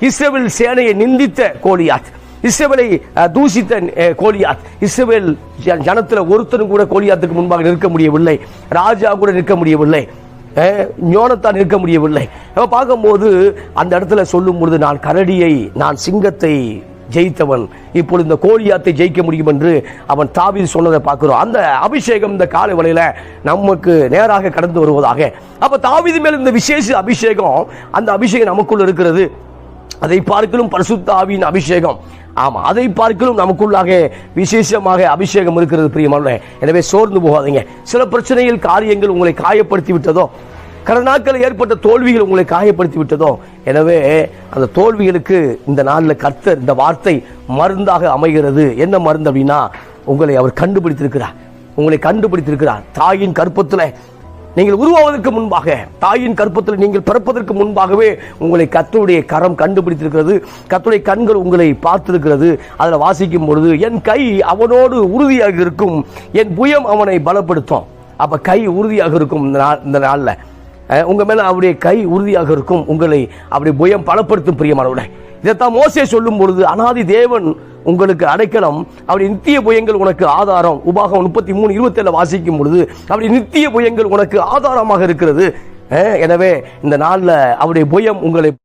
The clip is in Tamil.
இஸ்ரேல் சேனையை நிந்தித்த கோலியாத். இஸ்ரவேலை தூஷித்த கோலியாத். இஸ்ரவேல் ஜனத்தில் ஜனத்துல ஒருத்தனும் கூட கோலியாத்துக்கு முன்பாக நிற்க முடியவில்லை. ராஜா கூட நிற்க முடியவில்லை. அஹ், நிற்க முடியவில்லை. அப்ப பார்க்கும்போது அந்த இடத்துல சொல்லும் பொழுது நான் கரடியை நான் சிங்கத்தை ஜெயித்தவன். இப்பொழுது இந்த கோலியாத்தை ஜெயிக்க முடியும் என்று அவன் தாவீது சொன்னதை பார்க்கிறோம். அந்த அபிஷேகம் இந்த காலை வேளையில நமக்கு நேராக கடந்து வருவதாக. அப்போ தாவிது மேல் இந்த விசேஷ அபிஷேகம் அந்த அபிஷேகம் நமக்குள்ள இருக்கிறது. அதை பார்க்கலும் பரிசுத்த ஆவியின் அபிஷேகம். ஆமா அதை பார்க்கலும் நமக்குள்ளாக விசேஷமாக அபிஷேகம் இருக்கிறது பிரியமான எனவே சோர்ந்து போகாதீங்க. சில பிரச்சனையில் காரியங்கள் உங்களை காயப்படுத்தி விட்டதோ கடந்த நாட்களில் ஏற்பட்ட தோல்விகள் உங்களை காயப்படுத்தி விட்டதோ எனவே அந்த தோல்விகளுக்கு இந்த நாளில் கர்த்தர் இந்த வார்த்தை மருந்தாக அமைகிறது. என்ன மருந்து அப்படின்னா உங்களை அவர் கண்டுபிடித்திருக்கிறார். உங்களை கண்டுபிடித்திருக்கிறார். தாயின் கற்பத்தில் நீங்கள் உருவாவதற்கு முன்பாக தாயின் கற்பத்தில் நீங்கள் பிறப்பதற்கு முன்பாகவே உங்களை கர்த்தருடைய கரம் கண்டுபிடித்திருக்கிறது. கத்துடைய கண்கள் உங்களை பார்த்திருக்கிறது. அதில் வாசிக்கும் பொழுது என் கை அவனோடு உறுதியாக இருக்கும். என் புயம் அவனை பலப்படுத்தும். அப்போ கை உறுதியாக இருக்கும் இந்த நாள் இந்த நாளில். உங்கள் மேலே அவருடைய கை உறுதியாக இருக்கும். உங்களை அவருடைய புயம் பலப்படுத்தும் பிரியமானவர்களே. இதைத்தான் மோசே சொல்லும் பொழுது அனாதி தேவன் உங்களுக்கு அடைக்கலம். அப்படி நித்திய புயங்கள் உனக்கு ஆதாரம். உபாகம் முப்பத்தி மூணு இருபத்தேழு வாசிக்கும் பொழுது அப்படி நித்திய புயங்கள் உனக்கு ஆதாரமாக இருக்கிறது. எனவே இந்த நாளில் அவருடைய புயம் உங்களை